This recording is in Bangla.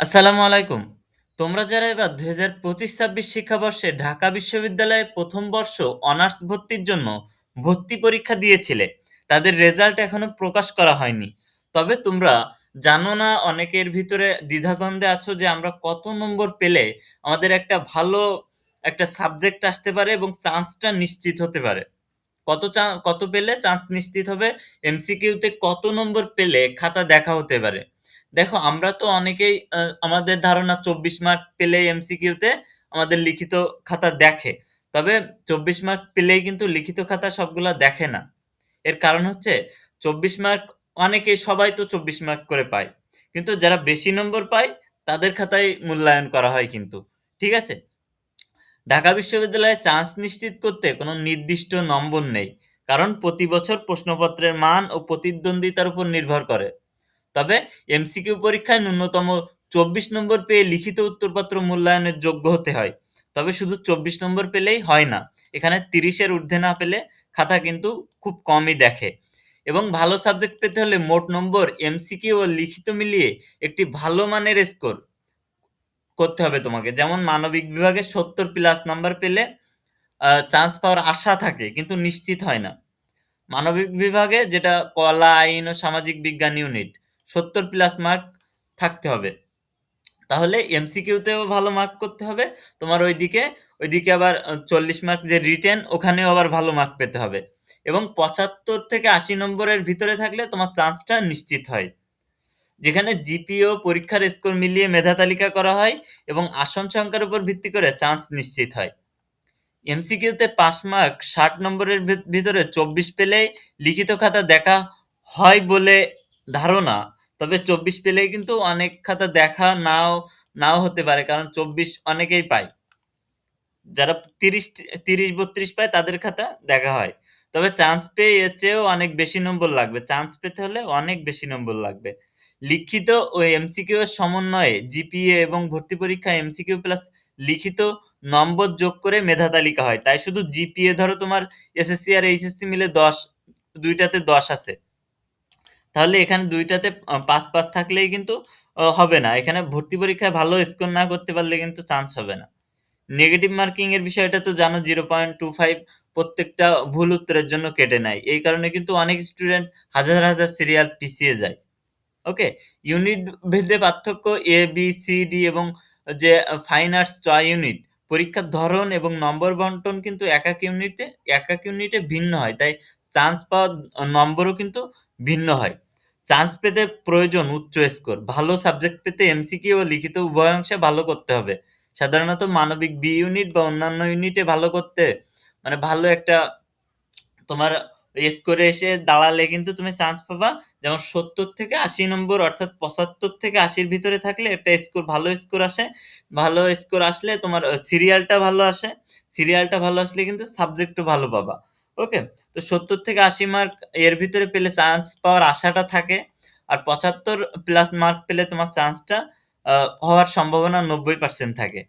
আসসালামু আলাইকুম। তোমরা যারা এবার ২০২৫-২৬ শিক্ষাবর্ষে ঢাকা বিশ্ববিদ্যালয়ে প্রথম বর্ষ অনার্স ভর্তির জন্য ভর্তি পরীক্ষা দিয়েছিলে, তাদের রেজাল্ট এখনও প্রকাশ করা হয়নি। তবে তোমরা জানো না অনেকের ভিতরে দ্বিধাদ্বন্দ্বে আছো যে আমরা কত নম্বর পেলে আমাদের একটা ভালো একটা সাবজেক্ট আসতে পারে এবং চান্সটা নিশ্চিত হতে পারে। কত চা কত পেলে চান্স নিশ্চিত হবে, এমসিকিউতে কত নম্বর পেলে খাতা দেখা হতে পারে। দেখো, আমরা তো অনেকেই আমাদের ধারণা ২৪ মার্ক পেলেই এমসিকিউতে আমাদের লিখিত খাতা দেখে। তবে ২৪ মার্ক পেলেই কিন্তু লিখিত খাতা সবগুলা দেখে না। এর কারণ হচ্ছে ২৪ মার্ক, অনেকেই, সবাই তো ২৪ মার্ক করে পায়। কিন্তু যারা বেশি নম্বর পায়, তাদের খাতায় মূল্যায়ন করা হয় কিন্তু। ঠিক আছে? ঢাকা বিশ্ববিদ্যালয়ে চান্স নিশ্চিত করতে কোনো নির্দিষ্ট নম্বর নেই। কারণ প্রতি বছর প্রশ্নপত্রের মান ও প্রতিদ্বন্দ্বিতার উপর নির্ভর করে। তবে এমসিকিউ পরীক্ষায় ন্যূনতম ২৪ নম্বর পেয়ে লিখিত উত্তরপত্র মূল্যায়নের যোগ্য হতে হয়। তবে শুধু ২৪ নম্বর পেলেই হয় না। এখানে তিরিশের ঊর্ধ্বে না পেলে খাতা কিন্তু খুব কমই দেখে। এবং ভালো সাবজেক্ট পেতে হলে মোট নম্বর এমসিকিউ ও লিখিত মিলিয়ে একটি ভালো মানের স্কোর করতে হবে তোমাকে। যেমন মানবিক বিভাগে ৭০ প্লাস নাম্বার পেলে চান্স পাওয়ার আশা থাকে কিন্তু নিশ্চিত হয় না। মানবিক বিভাগে যেটা কলা, আইন ও সামাজিক বিজ্ঞান ইউনিট ৭০ প্লাস মার্ক থাকতে হবে। তাহলে এমসিকিউতেও ভালো মার্ক করতে হবে। তোমার ওইদিকে, ওইদিকে আবার চল্লিশ মার্ক যে রিটেন ওখানেও আবার ভালো মার্ক পেতে হবে। এবং ৭৫ থেকে ৮০ নম্বরের ভিতরে থাকলে তোমার চান্সটা নিশ্চিত হয়। যেখানে জিপিও পরীক্ষার স্কোর মিলিয়ে মেধা তালিকা করা হয় এবং আসন সংখ্যার উপর ভিত্তি করে চান্স নিশ্চিত হয়। এমসিকিউতে পাস মার্ক ৬০ নম্বরের ভিতরে চব্বিশ পেলে লিখিত খাতা দেখা হয় বলে ধারণা। তবে ২৪ পেলেই কিন্তু অনেক খাতা দেখা নাও নাও হতে পারে। কারণ ২৪ অনেকেই পায়। যারা ৩০ ৩০-৩২ পায়, তাদের খাতা দেখা হয়। তবে চান্স পেয়ে এর চেয়েও অনেক বেশি নম্বর লাগবে। চান্স পেতে হলে অনেক বেশি নম্বর লাগবে। লিখিত ও এমসিকিউ এর সমন্বয়ে জিপিএ এবং ভর্তি পরীক্ষায় এমসিকিউ প্লাস লিখিত নম্বর যোগ করে মেধা তালিকা হয়। তাই শুধু জিপিএ ধরো তোমার এসএসসি আর এইচএসসি মিলে দশ, দুইটাতে দশ আছে। তাহলে এখানে ২ টাতে আ ৫, ৫ থাকলেই কিন্তু হবে না। এখানে ভর্তি পরীক্ষায় ভালো স্কোর না করতে পারলে কিন্তু চান্স হবে না। নেগেটিভ মার্কিং এর বিষয়টা তো জানো 0.25 প্রত্যেকটা ভুল উত্তরের জন্য কেটে নেয়। এই কারণে কিন্তু অনেক স্টুডেন্ট হাজার, হাজার সিরিয়াল পিছিয়ে যায়। ওকে? ইউনিট ভেদে পার্থক্য এ, বি, সি, ডি এবং যে ফাইন আর্টস চয় ইউনিট পরীক্ষার ধরন এবং নম্বর বন্টন কিন্তু এক এক ইউনিটে এক এক ইউনিটে ভিন্ন হয়। তাই চান্স পাওয়ার নম্বরও কিন্তু ভিন্ন হয়। চান্স পেতে প্রয়োজন উচ্চ স্কোর। ভালো সাবজেক্ট পেতে এমসিকিউ ও লিখিত উভয় অংশে ভালো করতে হবে। সাধারণত মানবিক বি ইউনিট বা অন্যান্য ইউনিটে ভালো করতে মানে ভালো একটা তোমার স্কোরে এসে দাঁড়ালে কিন্তু তুমি চান্স পাবা। যেমন ৭০ থেকে ৮০ নম্বর অর্থাৎ ৭৫ থেকে আশির ভিতরে থাকলে একটা স্কোর, ভালো স্কোর আসে। ভালো স্কোর আসলে তোমার সিরিয়ালটা ভালো আসে। সিরিয়ালটা ভালো আসলে কিন্তু সাবজেক্টও ভালো পাবা। ওকে? তো ৭০ থেকে ৮০ মার্ক এর ভিতরে পেলে চান্স পাওয়ার আশাটা থাকে। আর ৭৫ প্লাস মার্ক পেলে তোমার চান্সটা হওয়ার সম্ভাবনা ৯০% থাকে।